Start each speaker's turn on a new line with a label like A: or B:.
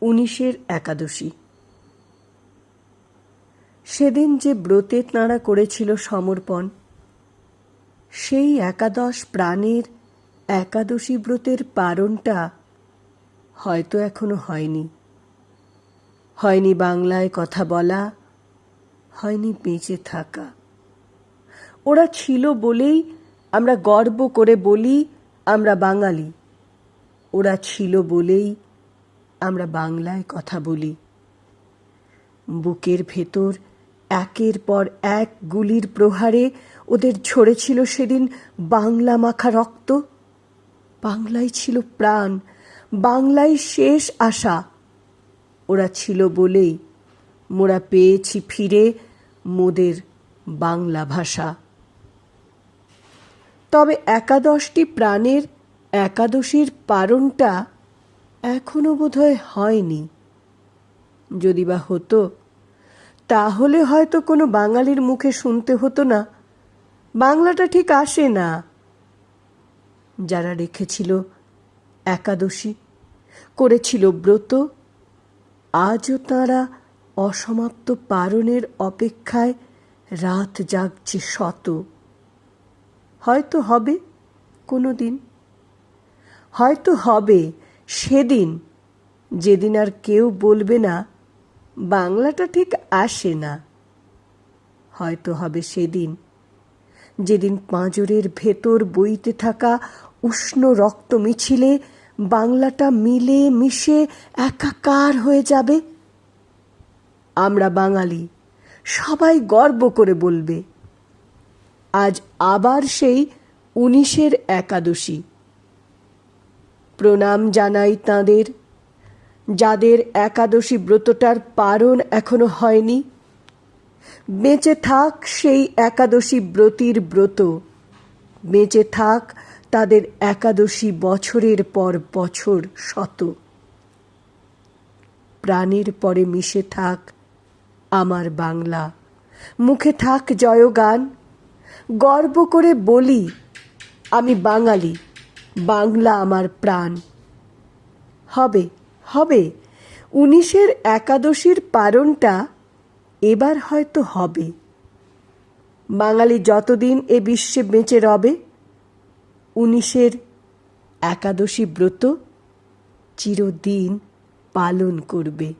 A: উনিশের একাদশী। সেদিন যে ব্রতে তাঁরা করেছিল সমর্পণ, সেই একাদশ প্রাণের একাদশী ব্রতের পারণটা হয়তো এখনও হয়নি। হয়নি বাংলায় কথা বলা, হয়নি বেঁচে থাকা। ওরা ছিল বলেই আমরা গর্ব করে বলি, আমরা বাঙালি। ওরা ছিল বলেই আমরা বাংলায় কথা বলি। বুকের ভেতর একের পর এক গুলির প্রহারে ওদের ঝরেছিল সেদিন বাংলা মাখা রক্ত। বাংলায় ছিল প্রাণ, বাংলায় শেষ আশা। ওরা ছিল বলেই মোরা পেয়েছি ফিরে মোদের বাংলা ভাষা। তবে একাদশটি প্রাণের একাদশীর পারণটা এখনও বোধহয় হয়নি। যদি বা হতো, তাহলে হয়তো কোনো বাঙালির মুখে শুনতে হতো না। বাংলাটা ঠিক আসে না। যারা রেখেছিল একাদশী, করেছিল ব্রত, আজও তাঁরা অসমাপ্ত পারণের অপেক্ষায় রাত জাগছে শত। হয়তো হবে কোনো দিন হয়তো হবে সেদিন যেদিন আর কেউ বলবে না, বাংলাটা ঠিক আসে না। হয়তো হবে সেদিন যেদিন পাঁজরের ভেতর বইতে থাকা উষ্ণ রক্ত মিছিলে বাংলাটা মিলে মিশে একাকার হয়ে যাবে। আমরা বাঙালি সবাই গর্ব করে বলবে, আজ আবার সেই উনিশের একাদশী। প্রণাম জানাই তাঁদের। যাদের একাদশী ব্রতটার পারণ এখনও হয়নি, বেঁচে থাক সেই একাদশী ব্রতির ব্রত। বেঁচে থাক তাদের একাদশী বছরের পর বছর শত। প্রাণের পরে মিশে থাক আমার বাংলা। মুখে থাক জয়গান। গর্ব করে বলি, আমি বাঙালি। বাংলা আমার প্রাণ। হবে হবে। উনিশের একাদশীর পারণটা এবার হয়তো হবে। বাঙালি যতদিন এ বিশ্বে বেঁচে রবে, উনিশের একাদশী ব্রত চিরদিন পালন করবে।